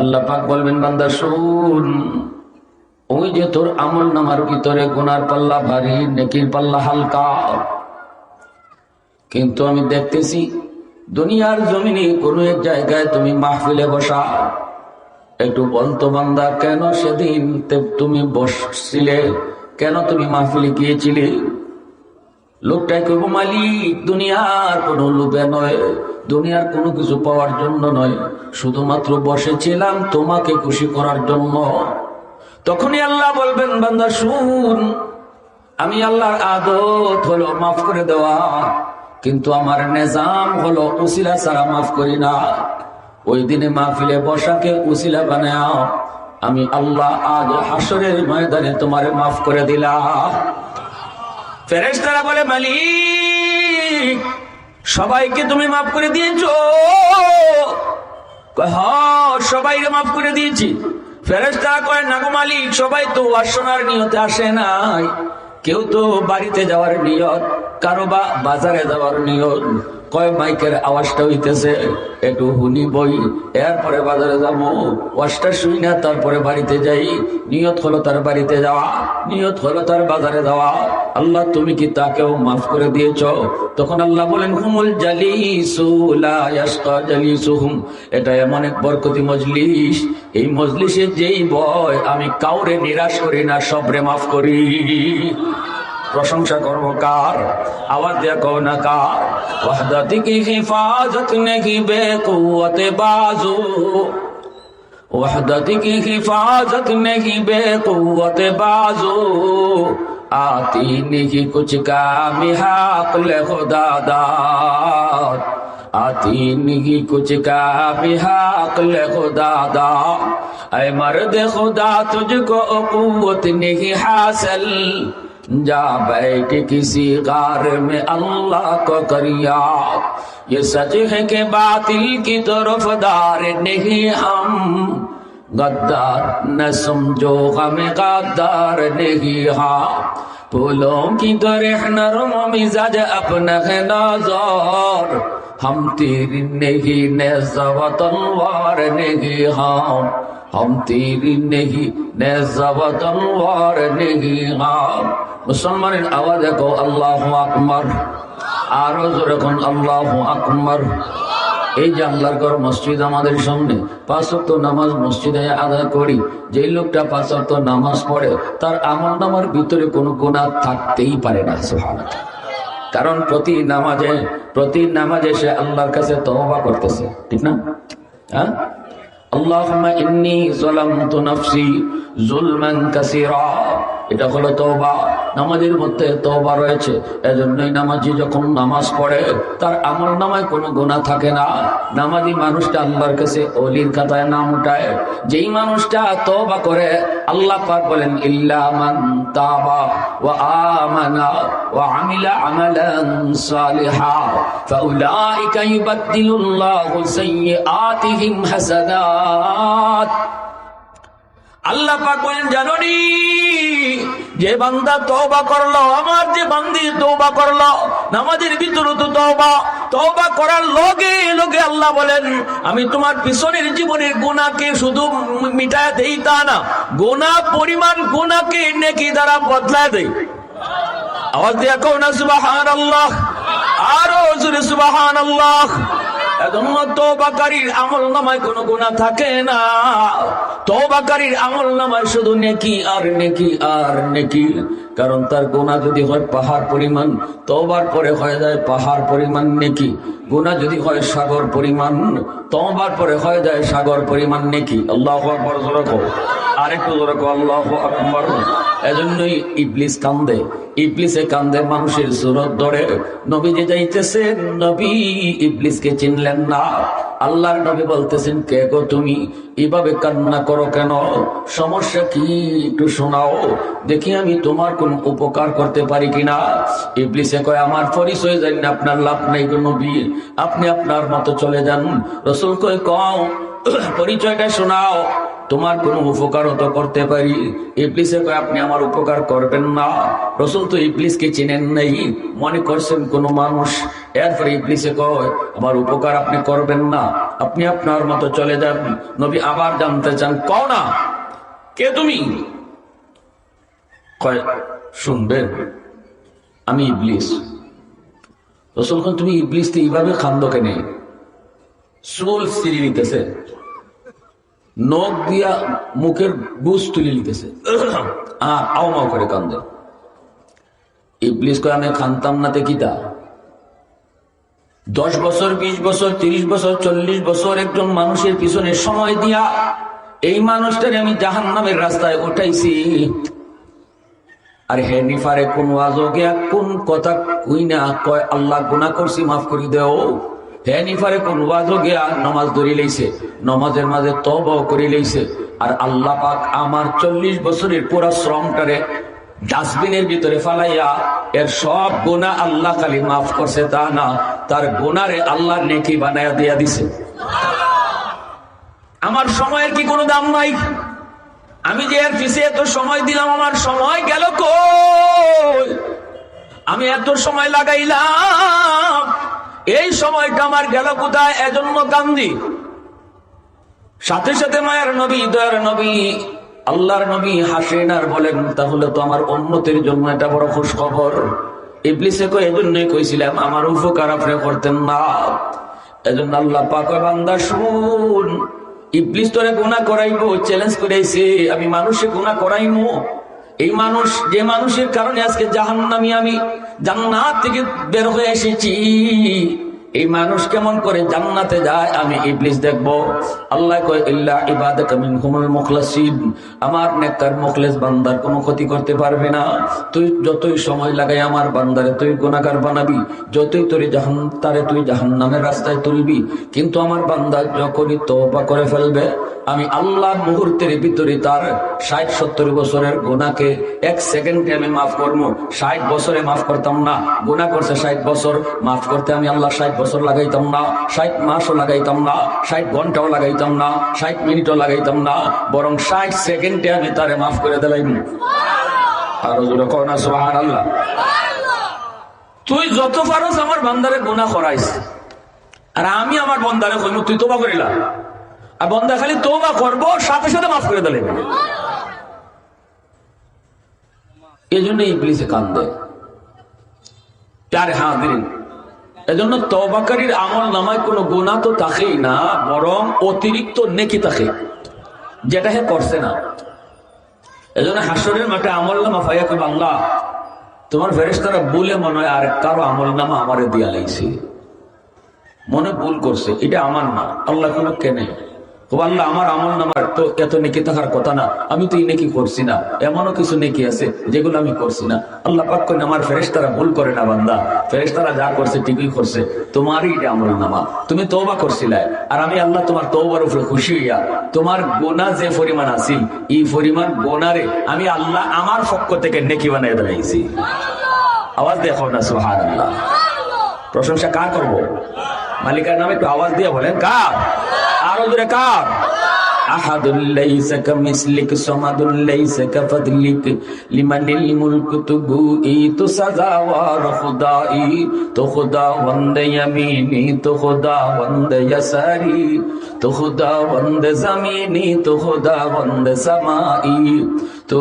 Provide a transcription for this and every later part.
আল্লাহ পাক বলবেন, বান্দা, শুন। ওই যে তোর আমল নামার ভিতরে গুনার পাল্লা ভারী, নেকির পাল্লা হালকা। কিন্তু আমি দেখতেছি দুনিয়ার জমিনে কোনো এক জায়গায় তুমি মাহফিলে বসা। একটু বলতো, বান্দা, কেন সেদিন তুমি বসছিলে? কেন তুমি মাহফিলে গিয়েছিলে? লোকটাই কইব, মালিক, দুনিয়ার কোনো লোভে নয়। দুনিয়ার কোনো কিছু পাওয়ার জন্য নয়। শুধুমাত্র বসেছিলাম তোমাকে খুশি করার জন্য। তখনই আল্লাহ বলবেন, বান্দা, শুন, আমি আল্লাহর আদত হলো মাফ করে দেওয়া। কিন্তু আমার নেজাম হলো উসিলা ছাড়া মাফ করি না। ওই দিনে মাহফিলে বসাকে উসিলা বানাও আমি আল্লাহ আজ হাসরের ময়দানে তোমারে মাফ করে দিলাম। ফেরেশতারা বলে, মালিক, সবাইকে তুমি মাফ করে দিয়েছ। হ সবাই সবাইকে মাফ করে দিয়েছি। ফেরেস্তারা কয় নাগো মালিক, সবাই তো আসনার নিয়তে আসে নাই। কেউ তো বাড়িতে যাওয়ার নিয়ত, কারও বা বাজারে যাওয়ার নিয়ত। কয় মাইকের আওয়াজটা হইতেছে, একটু হুনি বই। এরপরে বাজারে যাব, ওয়াজটা শুই না, তারপরে বাড়িতে যাই। নিয়ত হলো তার বাড়িতে যাওয়া, নিয়ত হলো তার বাজারে যাওয়া। আল্লাহ, তুমি কি তাকেও মাফ করে দিয়েছ? তখন আল্লাহ বলেন, হুমুল জালিসুহুম। এটা এমন এক বরকতি মজলিস। এই মজলিসে যেই বয় আমি কাউরে নিরাশ করি না, সবরে মাফ করি। প্রশংসা করব কার? আওয়াজ দিয়া কও না কার? ওয়াহদাতি কি হিফাজত নেহি বে কুওয়াতে বাজু। ওয়াহদাতি কি হিফাজত নেহি বে কুওয়াতে বাজু। আতি নেহি কুছ কামি হাক লে খোদা দাদ আতি নেহি কুছ কামি হাক লে খোদা দাদ اے مرد خدا تجھ کو قوت نہیں حاصل जा बैठ किसी गार में अल्लाह को करिया। ये सच है कि बातिल की तरफदार नहीं हम। गद्दार, न समझो हमें गद्दार नहीं हाँ फूलों की तरह नरम मिजाज अपना है नज़र। हम तीर नहीं नेज़ा तलवार नहीं हम। हम तीर नहीं नेज़ा तलवार नहीं हम। মুসলমানের আওয়াজ দেখো আল্লাহ আকবর। আরও জোরে কোন, আল্লাহ আকবর। এই যে আল্লাহর ঘর, মসজিদ আমাদের সামনে, পাঁচ ওয়াক্ত নামাজ মসজিদে আদায় করি। যে লোকটা পাঁচ ওয়াক্ত নামাজ পড়ে, তার আমল নামার ভিতরে কোনো গুণা থাকতেই পারে না। কারণ প্রতি নামাজে প্রতি নামাজে সে আল্লাহর কাছে তওবা করতেছে, ঠিক না? হ্যাঁ? যালামতু নাফসি এটা হলো তওবা। নামাজের মধ্যে তওবা রয়েছে। এজন্যই নামাজি যখন নামাজ পড়ে, তার আমল নামায় কোনো গুনাহ থাকে না। নামাজি মানুষটা আল্লাহর কাছে অলির খাতায় নাম উঠায়। যেই মানুষটা তওবা করে, আল্লাহ পাক বলেন, ইল্লা মান তাবা ওয়া আমানা ওয়া আমিলা আমালান সালিহা, ফাউলাইকা ইউবাদদিলুল্লাহু সাইয়্যাতিহিম হাসানাত। আল্লাহ পাক বলেন জাননি যে বান্দা তওবা করল, আমার যে বান্দি তওবা করল, নামাজের ভিতরে তো তওবা তওবা করার লগে লগে আল্লাহ বলেন, আমি তোমার পিছনের জীবনের গুনাহকে শুধু মিটায় দেই তা না, গুনাহ পরিমাণ গুনাহকে নেকি দ্বারা বদলায় দেই। আওয়াজ দিয়া কও না, সুবহানাল্লাহ। আরও জোরে, সুবহানাল্লাহ। এজন্য তওবাকারীর আমল নামায় কোনো গুনাহ থাকে না। তওবাকারীর আমল নামায় শুধু নেকি আর নেকি আর নেকি। কারণ তার গুনাহ যদি হয় পাহাড় পরিমাণ, তওবার পরে হয়ে যায় পাহাড় পরিমাণ নেকি। গুনাহ যদি হয় সাগর পরিমাণ, তওবার পরে হয়ে যায় সাগর পরিমাণ নেকি। আল্লাহু আকবার, জোরে কও। আরেকটু জোরে কও, আল্লাহু আকবার। এজন্যই ইবলিস কান্দে। ইবলিসে কান্দে, মানুষের সুরত ধরে। নবী যে যাইতেছেন, নবী ইবলিসকে চিনলেন না। আল্লাহর নবী বলতেছেন, কে গো তুমি? এভাবে কান্না করো কেন? সমস্যা কি? একটু শোনাও। দেখি আমি তোমার কোন উপকার করতে পারি কিনা? ইবলিসে কয়, আমার পরিচয় জানি না, আপনার লাভ নাই গো নবী। আপনি আপনার মতো চলে যান। রসুল কয়, কও, পরিচয়টা শোনাও। তোমার কোনো উপকারও তো করতে পারি? ইবলিসে কয়, আপনি আমার উপকার করবেন না। রসুল তো ইবলিসকে চিনেন নাই। মনে করছেন কোন মানুষ এরপরে ইবলিসে কয়, আমার উপকার আপনি করবেন না। আপনি আপনার মতো চলে যান। নবী আবার জানতে চান, কও না। কে তুমি? কয়, শুনবেন, আমি ইবলিস। রসুল খান তুমি ইবলিস এইভাবে খান্দ কেনে? চুল সিঁড়ি নিতেছে। নখ দিয়া মুখের বুঝ তুলে নিতেছে। আহ আও মাও করে কান্দে। ইবলিস কয়, আমি খানতাম না, তে কিতা দশ বছর, বিশ বছর, তিরিশ বছর, চল্লিশ বছর একজন মানুষের পিছনে সময় দিয়া এই মানুষটারে আমি জাহান নামের রাস্তায় উঠাইছি। আর হে নিফারে, কোন কোন কথা কই না, কয় আল্লাহ গুনাহ করছি, মাফ করে দেও। হে নিফারে, কোন ওয়াজকে নামাজ ধরি লইছে, নমাজের মাঝে তবাও করে লইছে, আর আল্লাহ পাক আমার চল্লিশ বছরের পুরা শ্রমটারে ডাস্টবিনের ভিতরে ফালাইয়া এর সব গুণা আল্লাহ খালি মাফ করছে, তা না। তার গুনারে আল্লাহ নেকি বানায় দিয়া দিছে। আমার সময়ের কি কোনো দাম নাই? আমি যে এর পিছিয়ে এত সময় দিলাম, আমার সময় গেল কই? আমি এত সময় লাগাইলাম, এই সময়টা আমার গেল কোথায়? এজন্য কান্দি। সাথে সাথে মায়ের নবী, দয়ার নবী আল্লাহর নবী হাসেন আর বলেন, তাহলে তো আমার উন্নতির জন্য এটা বড় খুশ খবর ইবলিসে কই এজন্যই কইছিলাম, আমার উপকার আপনি করতেন না। এজন্য আল্লাহ পাক বান্দা, শুন, ইবলিস তোরে গুনাহ করাইবো চ্যালেঞ্জ করাইছে আমি মানুষে গুনাহ করাইমু। এই মানুষ, যে মানুষের কারণে আজকে জাহান্নামি আমি জান্নাত থেকে বের হয়ে এসেছি। এই মানুষ কেমন করে জান্নাতে যায়, আমি ইবলিস দেখব। আল্লাহ কয়, ইল্লা ইবাদাকা মিনহুমুল মুখলাসিন। আমার নেককার মুখলেস বান্দার কোনো ক্ষতি করতে পারবে না। তুই যতই সময় লাগাই আমার বান্দারে, তুই গুনাহগার বানাবি। যতই তোর জাহান, তারে তুই জাহান্নামের রাস্তায় তুলবি। কিন্তু আমার বান্দা যখনই তওবা করে ফেলবে আমি আল্লাহ মুহূর্তের ভিতরে তার ষাট, সত্তর বছরের গুণাকে এক সেকেন্ডে আমি মাফ করব। ষাট বছরে মাফ করতাম না। গুণা করছে ষাট বছর। মাফ করতে আমি আল্লাহ ষাট বছর লাগাইতাম না। ষাট মাসও লাগাইতাম না। ষাট ঘন্টাও লাগাইতাম না। ষাট মিনিটও লাগাইতাম না। বরং ষাট সেকেন্ডে আমি তারে মাফ করে সুবহান আল্লাহ তুই যত পারস আমার বান্দারে গুণা করাইস। আর আমি আমার বন্দারে কইব তুই তোবা করিলা। বন্দা খালি তোবা করব, সাথে সাথে মাফ করে দিলেন এই জন্য ইবলিসে হাজির। এজন্য তবাকারীর আমল নামায় কোনো তো থাকেই না, বরং অতিরিক্ত নেকি থাকে, যেটা হে করছে না। এজন্য হাসরের মাঠে আমল নামা ফাইয়া কই বাংলা। তোমার ফেরেস্তারা বলে মনে হয়, আর কারও আমল নামা আমারে দিয়া লাগছে মনে ভুল করছে, এটা আমার না। আল্লাহ কোনো কেনে। ও আল্লাহ আমার আমল নামার তো এত নেকি থাকার কথা না। আমি তো এই নেকি করছি না। এমনও কিছু নেকি আছে যেগুলো আমি করছি না। আল্লাহ পাক করেন আমার ফেরেশতারা ভুল করে না বান্দা। ফেরেশতারা যা করছে ঠিকই করছে। তোমারই এটা আমল নামা। তুমি তওবা করছিলে আর আমি আল্লাহ তোমার তওবার উপরে খুশি হইয়া তোমার গোনা যে পরিমাণ আছিল এই পরিমাণ গোনারে আমি আল্লাহ আমার পক্ষ থেকে নেকি বানাই দাঁড়াইছি আওয়াজ দেখো না সুবহানাল্লাহ। প্রশংসা কার করব? মালিকার নামে একটু আওয়াজ দিয়ে বলেন কার? আরও দূরে কার? আহাদুল লাইসা কামিসলিক, সামাদুল লাইসা কাফাদলিক, লিমানিল মুলক তুবু ই তো সাজা ওয়ার খুদাই তো খুদা বন্দে ইয়ামিনি, তো খুদা বন্দে ইয়াসারি, তো খুদা বন্দে জামিনি, তো খুদা বন্দে সামাই তো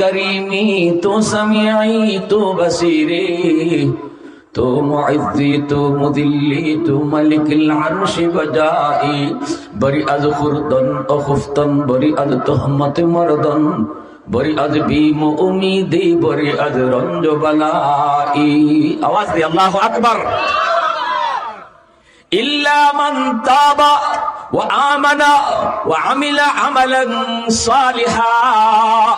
করিমি, তো সামিআই, তো বসিরি تو معزی تو مذلی تو ملک العرش بجائی بری از خردن و خفتن بری از تهمت مردن بری از بیم و امیدی بری از رنج و بلائی آواز دی اللہ اکبر إلا من تاب وآمن وعمل عملا صالحا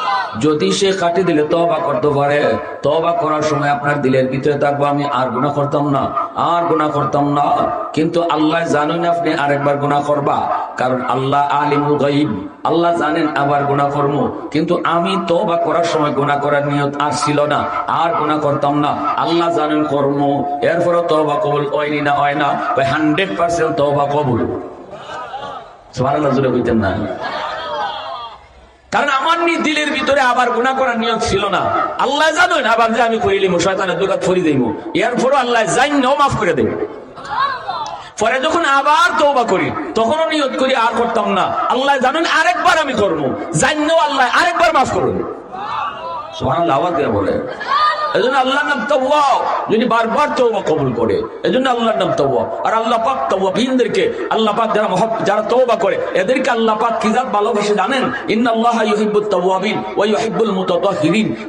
যদি সে কাটি দিলে তবা করতে পারে তবা করার সময় আপনার দিলের ভিতরে থাকব, আমি আর গুণা করতাম না, আর গুণা করতাম না। কিন্তু আল্লাহ জানেন আপনি আরেকবার গুণা করবা, কারণ আল্লাহ আলিমুল গাইব আল্লাহ জানেন আবার গুণা করব, কিন্তু আমি তবা করার সময় গুণা করার নিয়ত আর ছিল না, আর গুণা করতাম না। আল্লাহ জানেন কর্ম এরপরে তবা কবুল হয়নি না হয় না হান্ড্রেড পার্সেন্ট তবা কবুল। সুবহানাল্লাহ জুড়ে হইতেন না। কারণ আমার নি দিলের ভিতরে আবার গুণা করার নিয়ম ছিল না। আল্লাহ জানেন, আবার যে আমি করিলি শয়তানের দোকান ফরি দেব এরপরও আল্লাহ জান মাফ করে দেব পরে যখন আবার তৌবা করি, তখনও নিয়ত করি, আর করতাম না। আল্লাহ জানেন, আরেকবার আমি করব। জানো আল্লাহ, আরেকবার মাফ করুন। দিয়ে বলে। এজন্য আল্লাহর নাম তাওয়া। যদি বারবার তওবা কবুল করে, এজন্য আল্লাহর নাম তাওয়া। আর আল্লাহ পাক তাওয়াবিনদেরকে, আল্লাহ পাক যারা মহব যারা তওবা করে, এদেরকে আল্লাহ পাক কি ভালোবাসে জানেন?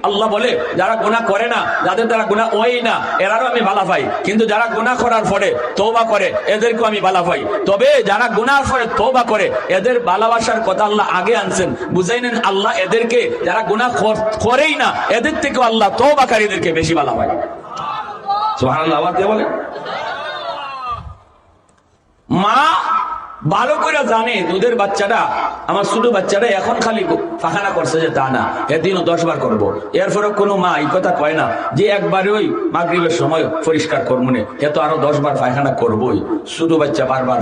আল্লাহ বলে, যারা গুনাহ করে না, যাদের দ্বারা গুনাহ হয় না, এরারও আমি ভালো পাই। কিন্তু যারা গুনাহ করার পরে করে, এদেরকেও আমি ভালো পাই। তবে যারা করে, এদের ভালোবাসার কথা আল্লাহ আগে আনছেন। বুঝাই নেন আল্লাহ এদেরকে, যারা গুনাহ করেই না, এদের থেকেও আল্লাহ তওবাকারীদেরকে বেশি বলা হয়। সুবহানাল্লাহ আবার কে বলে? মা ভালো করে জানে, দুধের বাচ্চাটা, আমার ছোট বাচ্চাটা এখন খালি ফাখানা করছে যে তা না, এদিনও দশ বার করব। এরপরে কোনো মা এই কথা কয় না যে একবারে ওই মাগরীবের সময় পরিষ্কার করব না, এ তো আরও দশ বার পায়খানা করবোই। ছোট বাচ্চা বারবার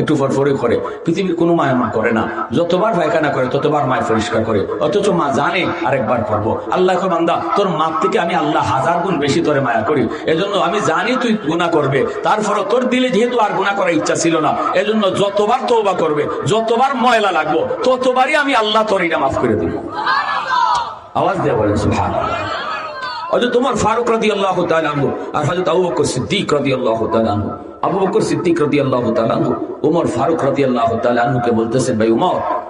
একটু ফরফরে করে। পৃথিবীর কোনো মা করে না, যতবার পায়খানা করে, ততবার মায় পরিষ্কার করে। অথচ মা জানে আরেকবার করব। আল্লাহ বান্দা, তোর মাপ থেকে আমি আল্লাহ হাজার গুণ বেশি তোরে মায়া করি। এজন্য আমি জানি তুই গুণা করবে। তারপরে তোর দিলে যেহেতু আর গুণা করার ইচ্ছা ছিল না, এজন্য যতবার তৌবা করবে, যতবার ময়লা লাগবো, ততবারই আমি আল্লাহ তোর এটা মাফ করে দিব। আওয়াজ দিয়ে বলেন অথচ তোমার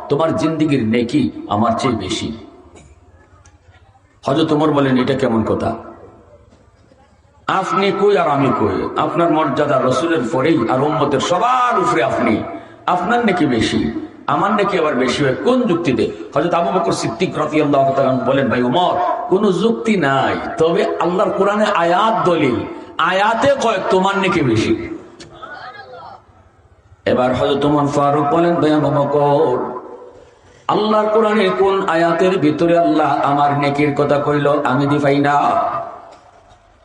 তোমার জিন্দিগির নেকি আমার চেয়ে বেশি? হজরত উমর বলেন, এটা কেমন কথা? আপনি কই আর আমি কই? আপনার মর্যাদা রসুলের পরেই আর উম্মতের সবার উপরে আপনি। আপনার নাকি বেশি? আমার নাকি আবার বেশি হয়। কোন যুক্তিতে? হয়তো আবু বকর সিদ্দিক রতি আল্লাহ বলেন, ভাই উমর, কোন যুক্তি নাই। তবে আল্লাহর কোরআনে আয়াত দলিল। আয়াতে কয়, তোমার নাকি বেশি? এবার হয়তো তোমার ফারুক বলেন, ভাই আবু বকর, আল্লাহর কোরআনে কোন আয়াতের ভিতরে আল্লাহ আমার নেকির কথা কইল, আমি দিফাই না?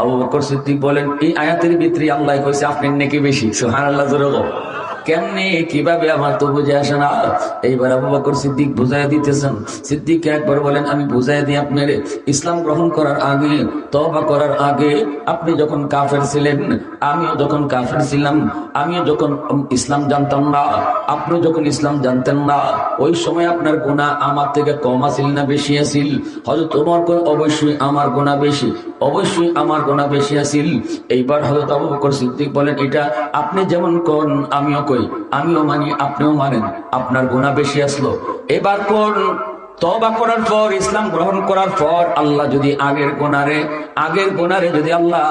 আবু বকর সিদ্দিক বলেন এই আয়াতের ভিতরে আল্লাহ কইছে আপনার নেকি বেশি সুবহানাল্লাহ আল্লাহ। কেমনে, কীভাবে আমার তো বুঝে আসে না। এইবার আবু বকর সিদ্দিক বুঝাই দিতেছেন। সিদ্দিক একবার বলেন, আমি বুঝাই দিই আপনার, ইসলাম গ্রহণ করার আগে তবা করার আগে আপনি যখন কাফের ছিলেন, আমিও যখন কাফের ছিলাম, আমিও যখন ইসলাম জানতাম না, আপনি যখন ইসলাম জানতেন না, ওই সময় আপনার গুণা আমার থেকে কম আছিল না বেশি আছিল? হয়তো তোমার অবশ্যই আমার গোনা বেশি, অবশ্যই আমার গোনা বেশি আছিল। এইবার হয়তো আবু বকর সিদ্দিক বলেন, এটা আপনি যেমন কোন আমিও কই? আমিও মানি, আপনিও মানেন। আপনার গুণা বেশি আসলো। এবার কোন তবা করার পর, ইসলাম গ্রহণ করার পর, আল্লাহ যদি আগের গোনারে আগের গোনারে যদি আল্লাহ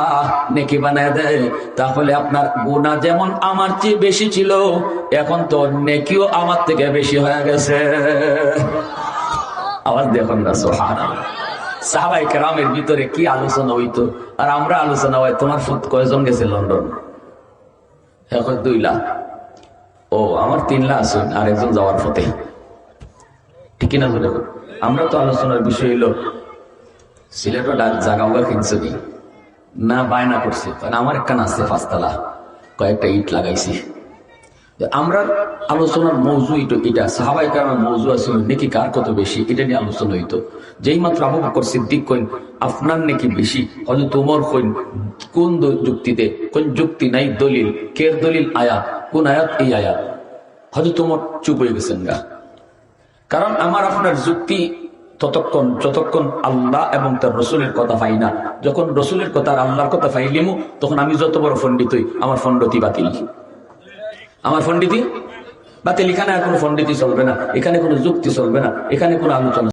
নেকি বানায় দেয়, তাহলে আপনার গুণা যেমন আমার চেয়ে বেশি ছিল, এখন তো নেকিও আমার থেকে বেশি হয়ে গেছে। আওয়াজ দেখুন না সোহানা সাহাবাই কেরামের ভিতরে কি আলোচনা হইতো? আর আমরা আলোচনা হয়, তোমার ফুট কয়জন গেছে লন্ডন? এখন দুই লাখ। ও, আমার তিন লাখ আর একজন যাওয়ার পথে। ঠিক না বলে আমরা তো আলোচনার বিষয় হলো সিলেটও জাগা উগা কিনছে নি, বায়না করছে আমার একখান আছে পাঁচতলা। কয়েকটা ইট লাগাইছি। আমরা আলোচনার মৌজু এটা সাহাবাই কারণ মৌজু আছে নাকি কার কত বেশি, এটা নিয়ে আলোচনা হইতো। যেই মাত্র আবু বকর সিদ্দিক কইন, আপনার নাকি বেশি? হয়তো তোমার কইন, কোন যুক্তিতে, কোন যুক্তি নাই দলিল, কের দলিল আয়াত, কোন আয়াত এই আয়াত? হয়তো তোমার চুপ হয়ে গেছেন গা। কারণ আমার আপনার যুক্তি ততক্ষণ, যতক্ষণ আল্লাহ এবং তার রসুলের কথা পাই না, যখন রসুলের কথা আর আল্লাহর কথা পাইলিমু, তখন আমি যত বড় পণ্ডিত হই আমার ফন্ডতি বাতিল। আমার ফন্ডিতি? বাতিল এখানে আর কোনো ফন্ডিতি চলবে না। এখানে কোনো যুক্তি চলবে না। এখানে কোনো আলোচনা